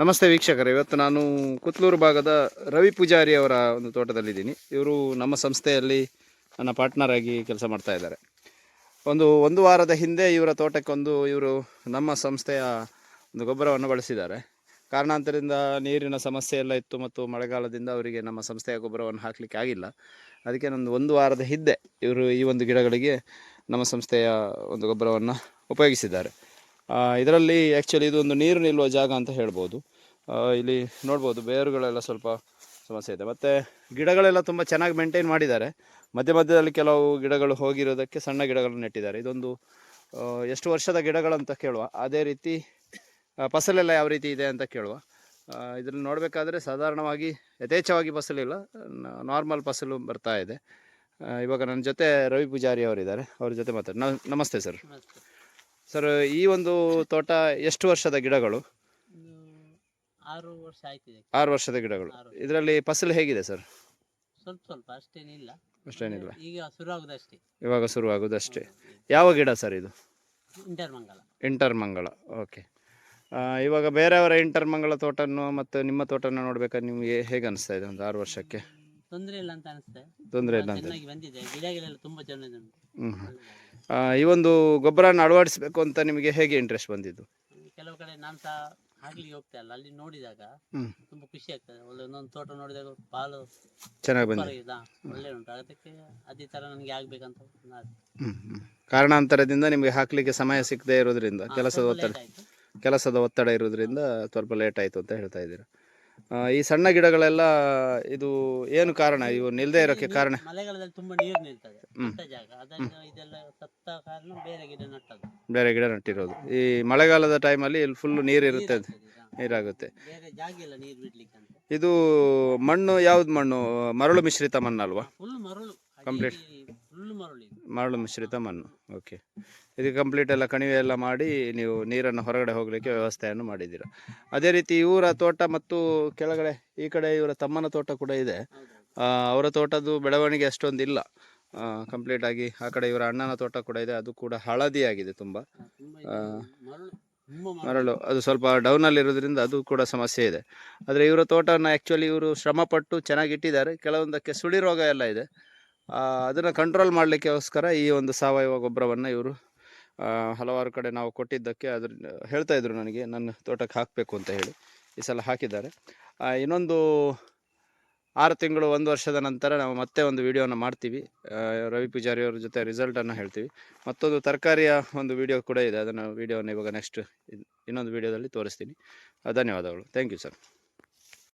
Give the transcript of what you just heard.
ನಮಸ್ತೆ ವೀಕ್ಷಕರೇ. ಇವತ್ತು ನಾನು ಕುತ್ಲೂರು ಭಾಗದ ರವಿ ಪೂಜಾರಿ ಅವರ ಒಂದು ತೋಟದಲ್ಲಿದ್ದೀನಿ. ಇವರು ನಮ್ಮ ಸಂಸ್ಥೆಯಲ್ಲಿ ನನ್ನ ಪಾರ್ಟ್ನರ್ ಆಗಿ ಕೆಲಸ ಮಾಡ್ತಾ ಇದ್ದಾರೆ. ಒಂದು ಒಂದು ವಾರದ ಹಿಂದೆ ಇವರ ತೋಟಕ್ಕೊಂದು ಇವರು ನಮ್ಮ ಸಂಸ್ಥೆಯ ಒಂದು ಗೊಬ್ಬರವನ್ನು ಬಳಸಿದ್ದಾರೆ. ಕಾರಣಾಂತರದಿಂದ ನೀರಿನ ಸಮಸ್ಯೆ ಎಲ್ಲ ಇತ್ತು ಮತ್ತು ಮಳೆಗಾಲದಿಂದ ಅವರಿಗೆ ನಮ್ಮ ಸಂಸ್ಥೆಯ ಗೊಬ್ಬರವನ್ನು ಹಾಕಲಿಕ್ಕೆ ಆಗಿಲ್ಲ. ಅದಕ್ಕೆ ನಂದು ಒಂದು ವಾರದ ಹಿಂದೆ ಇವರು ಈ ಒಂದು ಗಿಡಗಳಿಗೆ ನಮ್ಮ ಸಂಸ್ಥೆಯ ಒಂದು ಗೊಬ್ಬರವನ್ನು ಉಪಯೋಗಿಸಿದ್ದಾರೆ. ಇದರಲ್ಲಿ ಆ್ಯಕ್ಚುಲಿ ಇದು ಒಂದು ನೀರು ನಿಲ್ಲುವ ಜಾಗ ಅಂತ ಹೇಳ್ಬೋದು. ಇಲ್ಲಿ ನೋಡ್ಬೋದು ಬೇರುಗಳೆಲ್ಲ ಸ್ವಲ್ಪ ಸಮಸ್ಯೆ ಇದೆ. ಮತ್ತು ಗಿಡಗಳೆಲ್ಲ ತುಂಬ ಚೆನ್ನಾಗಿ ಮೇಂಟೈನ್ ಮಾಡಿದ್ದಾರೆ. ಮಧ್ಯ ಮಧ್ಯದಲ್ಲಿ ಕೆಲವು ಗಿಡಗಳು ಹೋಗಿರೋದಕ್ಕೆ ಸಣ್ಣ ಗಿಡಗಳನ್ನು ನೆಟ್ಟಿದ್ದಾರೆ. ಇದೊಂದು ಎಷ್ಟು ವರ್ಷದ ಗಿಡಗಳಂತ ಕೇಳುವ. ಅದೇ ರೀತಿ ಫಸಲೆಲ್ಲ ಯಾವ ರೀತಿ ಇದೆ ಅಂತ ಕೇಳುವ. ಇದನ್ನು ನೋಡಬೇಕಾದ್ರೆ ಸಾಧಾರಣವಾಗಿ ಯಥೇಚ್ಛವಾಗಿ ಫಸಲಿಲ್ಲ. ನಾರ್ಮಲ್ ಫಸಲು ಬರ್ತಾ ಇದೆ. ಇವಾಗ ನನ್ನ ಜೊತೆ ರವಿ ಪೂಜಾರಿ ಅವರಿದ್ದಾರೆ. ಅವ್ರ ಜೊತೆ ಮಾತಾಡಿ ನಮಸ್ತೆ ಸರ್. ಸರ್ ಈ ಒಂದು ತೋಟ ಎಷ್ಟು ವರ್ಷದ ಗಿಡಗಳು? ಆರು ವರ್ಷ ಆಯ್ತಿದೆ ಆರು ವರ್ಷದ ಗಿಡಗಳು. ಆರು. ಇದರಲ್ಲಿ ಫಸಲು ಹೇಗಿದೆ ಸರ್? ಸ್ವಲ್ಪ ಸ್ವಲ್ಪ ಅಷ್ಟೇನಿಲ್ಲ. ಅಷ್ಟೇನಿಲ್ಲ. ಈಗ ಶುರುವಾಗುದಷ್ಟೇ. ಇವಾಗ ಶುರುವಾಗೋದಷ್ಟೇ. ಯಾವ ಗಿಡ ಸರ್ ಇದು? ಇಂಟರ್ ಮಂಗಲ ಇಂಟರ್ ಮಂಗಳ ಓಕೆ ಇವಾಗ ಬೇರೆಯವರ ಇಂಟರ್ ಮಂಗಳ ತೋಟನ್ನು ಮತ್ತು ನಿಮ್ಮ ತೋಟನ ನೋಡ್ಬೇಕಾದ್ರೆ ನಿಮಗೆ ಹೇಗೆ ಅನಿಸ್ತಾ ಇದೆ ಒಂದು ಆರು ವರ್ಷಕ್ಕೆ? ತೊಂದರೆ ಇಲ್ಲ ಅಂತ ಅನಿಸ್ತದೆ ತೊಂದರೆ ಇಲ್ಲ ಅಂತ. ಚೆನ್ನಾಗಿ ಬಂದಿದೆ. ಗಿಡಗಳೆಲ್ಲ ತುಂಬಾ ಚೆನ್ನಾಗಿ ಉಂಟು ಹ್ಞೂ ಈ ಒಂದು ಗೊಬ್ಬರನ ಅಳವಡಿಸಬೇಕು ಅಂತ ನಿಮಗೆ ಹೇಗೆ ಇಂಟ್ರೆಸ್ಟ್ ಬಂದಿದ್ದು? ಕೆಲವು ಕಡೆ ನಾನು ಸಹ ಆಗ್ಲಿಕ್ಕೆ ಹೋಗ್ತಾ ಇಲ್ಲ. ಅಲ್ಲಿ ನೋಡಿದಾಗ ತುಂಬಾ ಖುಷಿ ಆಗ್ತದೆ. ಒಳ್ಳೆ ಒಂದೊಂದು ತೋಟ ನೋಡಿದಾಗ ಪಾಲು ಚೆನ್ನಾಗಿ ಬಂದಿದೆ. ಪರವಾಗಿಲ್ಲ ಒಳ್ಳೆ ಉಂಟು. ಅದಕ್ಕೆ ಅದೇ ತರ ನನಗೆ ಆಗ್ಬೇಕಂತ ನಾನು ಕಾರಣಾಂತರದಿಂದ ನಿಮಗೆ ಹಾಕ್ಲಿಕ್ಕೆ ಸಮಯ ಸಿಗದೇ ಇರೋದ್ರಿಂದ ಕೆಲಸದ ಸ್ವಲ್ಪ ಒತ್ತಡ late ಆಯ್ತು. ಕೆಲಸದ ಒತ್ತಡ ಇರೋದ್ರಿಂದ ಸ್ವಲ್ಪ ಲೇಟ್ ಆಯ್ತು ಅಂತ ಹೇಳ್ತಾ ಇದ್ದೀರಾ. ಈ ಸಣ್ಣ ಗಿಡಗಳೆಲ್ಲ ಇದು ಏನು ಕಾರಣ? ಇವು ನಿಲ್ದೇ ಇರೋಕ್ಕೆ ಕಾರಣ? ಮಳೆಗಾಲದಲ್ಲಿ ತುಂಬಾ ನೀರು ನಿಲ್ತದೆ ಅಂತ ಜಾಗ. ಅದನ್ನು ಇದೆಲ್ಲ ಸತ್ತ ಕಾರಣ ಬೇರೆ ಗಿಡ ನಟ್ಟದು ಬೇರೆ ಗಿಡ ನಟ್ಟಿರೋದು. ಈ ಮಳೆಗಾಲದ ಟೈಮಲ್ಲಿ ಇಲ್ಲಿ ಫುಲ್ ನೀರು ಇರುತ್ತೆ. ಈಗ. ನೀರಾಗುತ್ತೆ. ಬೇರೆ ಜಾಗ ಇಲ್ಲ ನೀರು ಬಿಡ್ಲಿಕ್ಕೆ ಅಂತ ಇದು ಮಣ್ಣು ಯಾವ್ದು ಮಣ್ಣು? ಮರಳು ಮಿಶ್ರಿತ ಮಣ್ಣಲ್ವಾ? ಫುಲ್ ಮರಳು. Complete. ಮರಳು ಮಿಶ್ರಿತ ಮಣ್ಣು. ಓಕೆ ಇದು ಕಂಪ್ಲೀಟ್ ಎಲ್ಲ ಕಣಿವೆ ಎಲ್ಲ ಮಾಡಿ ನೀವು ನೀರನ್ನು ಹೊರಗಡೆ ಹೋಗಲಿಕ್ಕೆ ವ್ಯವಸ್ಥೆಯನ್ನು ಮಾಡಿದ್ದೀರಾ. ಅದೇ ರೀತಿ ಇವರ ತೋಟ ಮತ್ತು ಕೆಳಗಡೆ ಈ ಕಡೆ ಇವರ ತಮ್ಮನ ತೋಟ ಕೂಡ ಇದೆ. ಅವರ ತೋಟದ್ದು ಬೆಳವಣಿಗೆ ಅಷ್ಟೊಂದು ಇಲ್ಲ ಕಂಪ್ಲೀಟ್ ಆಗಿ ಆ ಕಡೆ ಇವರ ಅಣ್ಣನ ತೋಟ ಕೂಡ ಇದೆ. ಅದು ಕೂಡ ಹಳದಿ ಆಗಿದೆ ತುಂಬ ಮರಳು ಅದು ಸ್ವಲ್ಪ ಡೌನಲ್ಲಿ ಇರೋದ್ರಿಂದ ಅದು ಕೂಡ ಸಮಸ್ಯೆ ಇದೆ. ಆದರೆ ಇವರ ತೋಟನ ಆ್ಯಕ್ಚುಲಿ ಇವರು ಶ್ರಮಪಟ್ಟು ಚೆನ್ನಾಗಿ ಇಟ್ಟಿದ್ದಾರೆ ಕೆಲವೊಂದಕ್ಕೆ ಸುಳಿ ರೋಗ ಎಲ್ಲ ಇದೆ. ಅದನ್ನು ಕಂಟ್ರೋಲ್ ಮಾಡಲಿಕ್ಕೋಸ್ಕರ ಈ ಒಂದು ಸಾವಯವ ಗೊಬ್ಬರವನ್ನು ಇವರು ಹಲವಾರು ಕಡೆ ನಾವು ಕೊಟ್ಟಿದ್ದಕ್ಕೆ ಅದ್ರ, ಹೇಳ್ತಾ ಇದ್ರು ನನಗೆ, ನನ್ನ ತೋಟಕ್ಕೆ ಹಾಕಬೇಕು ಅಂತ ಹೇಳಿ, ಈ ಸಲ ಹಾಕಿದ್ದಾರೆ. ಇನ್ನೊಂದು ಆರು ತಿಂಗಳು, ಒಂದು ವರ್ಷದ ನಂತರ ನಾವು ಮತ್ತೆ ಒಂದು ವಿಡಿಯೋನ ಮಾಡ್ತೀವಿ. ರವಿ ಪೂಜಾರಿ ಅವ್ರ ಜೊತೆ ರಿಸಲ್ಟನ್ನು ಹೇಳ್ತೀವಿ. ಮತ್ತೊಂದು ತರಕಾರಿಯ ಒಂದು ವಿಡಿಯೋ ಕೂಡ ಇದೆ, ಅದನ್ನು ವಿಡಿಯೋನ ಇವಾಗ ನೆಕ್ಸ್ಟ್ ಇನ್ನೊಂದು ವಿಡಿಯೋದಲ್ಲಿ ತೋರಿಸ್ತೀನಿ. ಧನ್ಯವಾದಗಳು. Thank you sir